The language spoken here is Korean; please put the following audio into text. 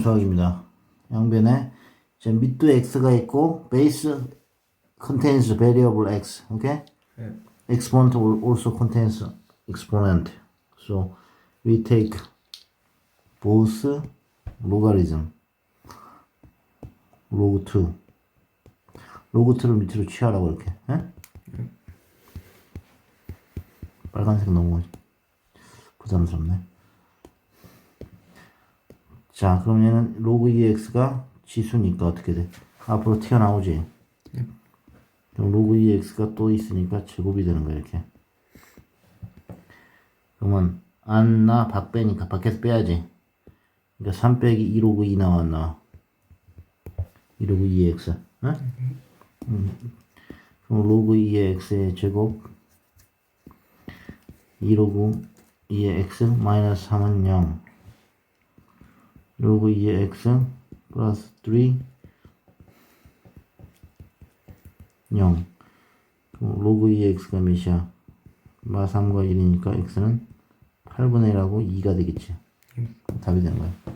수학입니다. 양변에 이제 밑도 x가 있고 base contains variable x. Okay? 네. Exponent also contains exponent. So we take both logarithm log 2 log 2를 밑으로 취하라고 이렇게. 예? 빨간색 너무 부담스럽네. 자, 그럼 얘는 로그 2x가 지수니까 어떻게 돼? 앞으로 튀어나오지? 그럼 로그 2x가 또 있으니까 제곱이 되는 거야, 이렇게. 그러면 안나 밖 빼니까 밖에서 빼야지. 그러니까 3 빼기 2 로그 2 나왔나? 2 로그 2x. 응? 음. 그럼 로그 2의 x의 제곱 2 로그 2의 x 마이너스 3은 0. 로그 2의 x 플러스 3 0 그럼 로그 2의 x가 몇이야? 마 3과 1이니까 x는 8분의 1하고 2가 되겠지. 답이 되는 거야